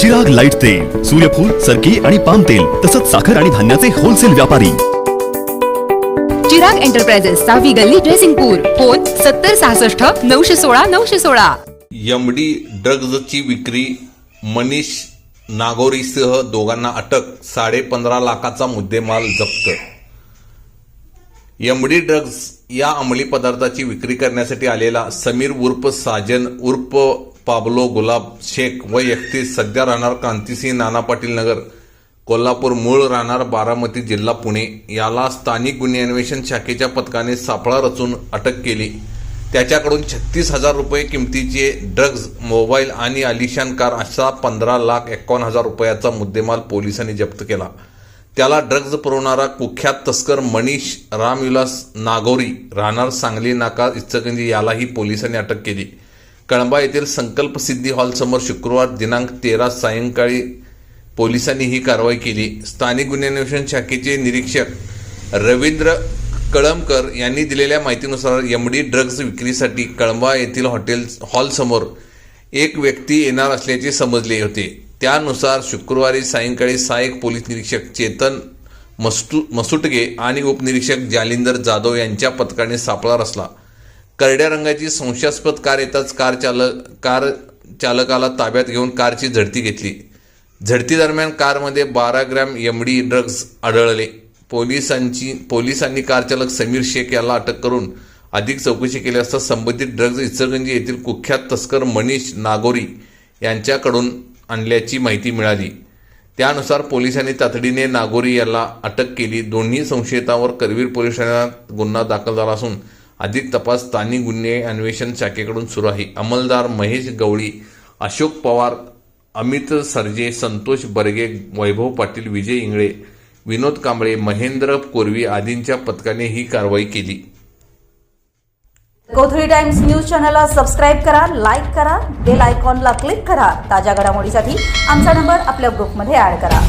जग लाइट तेल सूर्यफूल सरकी आणि पाम तेल तसंच साखर आणि धान्याचे होलसेल व्यापारी. चिराग एंटरप्राइजेस सहावी गल्ली ड्रेसिंगपूर फोन सत्तर सहासष्ट नऊशे सोळा नऊशे सोळा. एमडी ड्रग्जची विक्री मनीष नागोरीसह दोघांना अटक साडे पंधरा लाखाचा मुद्देमाल जप्त. एमडी ड्रग्ज या अंमली पदार्थाची विक्री करण्यासाठी आलेला समीर उर्फ साजन उर्फ पाबलो गुलाब शेख व एकतीस सध्या राहणार कांतीसिंह नाना पाटील नगर. कोल्हापूर मूळ राहणार बारामती जिल्हा पुणे. याला स्थानिक गुन्हे अन्वेषण शाखेच्या पथकाने सापळा रचून अटक केली. त्याच्याकडून छत्तीस हजार रुपये किमतीचे ड्रग्ज मोबाईल आणि आलिशान कार असा पंधरा लाख एकावन्न हजार रुपयाचा मुद्देमाल पोलिसांनी जप्त केला. त्याला ड्रग्ज पुरवणारा कुख्यात तस्कर मनीष रामविलास नागोरी राहणार सांगली नाका इचकंजी यालाही पोलिसांनी अटक केली. कळंबा येथील संकल्प सिद्धी हॉलसमोर शुक्रवार दिनांक तेरा सायंकाळी पोलिसांनी ही कारवाई केली. स्थानिक गुन्हे अन्वेषण शाखेचे निरीक्षक रवींद्र कळमकर यांनी दिलेल्या माहितीनुसार एमडी ड्रग्ज विक्रीसाठी कळंबा येथील हॉटेल हॉलसमोर एक व्यक्ती येणार असल्याचे समजले होते. त्यानुसार शुक्रवारी सायंकाळी सहाय्यक पोलीस निरीक्षक चेतन मस्तु मसुटगे आणि उपनिरीक्षक जालिंदर जाधव यांच्या पथकाने सापळा रचला. करड्या रंगाची संशयास्पद कार येताच कार चालक कार चालकाला ताब्यात घेऊन कारची झडती घेतली. झडती दरम्यान कारमध्ये बारा ग्रॅम एमडी ड्रग्ज आढळले. पोलिसांची पोलिसांनी कारचालक समीर शेख याला अटक करून अधिक चौकशी केली असता संबंधित ड्रग्ज इचलगंजी येथील कुख्यात तस्कर मनीष नागोरी यांच्याकडून आणल्याची माहिती मिळाली. त्यानुसार पोलिसांनी तातडीने नागोरी याला अटक केली. दोन्ही संशयितांवर करवीर पोलीस ठाण्यात गुन्हा दाखल झाला असून अधिक तपास स्थानिक गुन्हे अन्वेषण शाखेकडून सुरू आहे. अंमलदार महेश गवळी अशोक पवार अमित सरजे संतोष बर्गे वैभव पाटील विजय इंगळे विनोद कांबळे महेंद्र कोरवी आदींच्या पथकाने ही कारवाई केली. गोथरी टाइम्स न्यूज चॅनलला सबस्क्राईब करा लाईक करा बेल आयकॉनला क्लिक करा. ताज्या घडामोडीसाठी आमचा नंबर आपल्या ग्रुपमध्ये ऍड करा.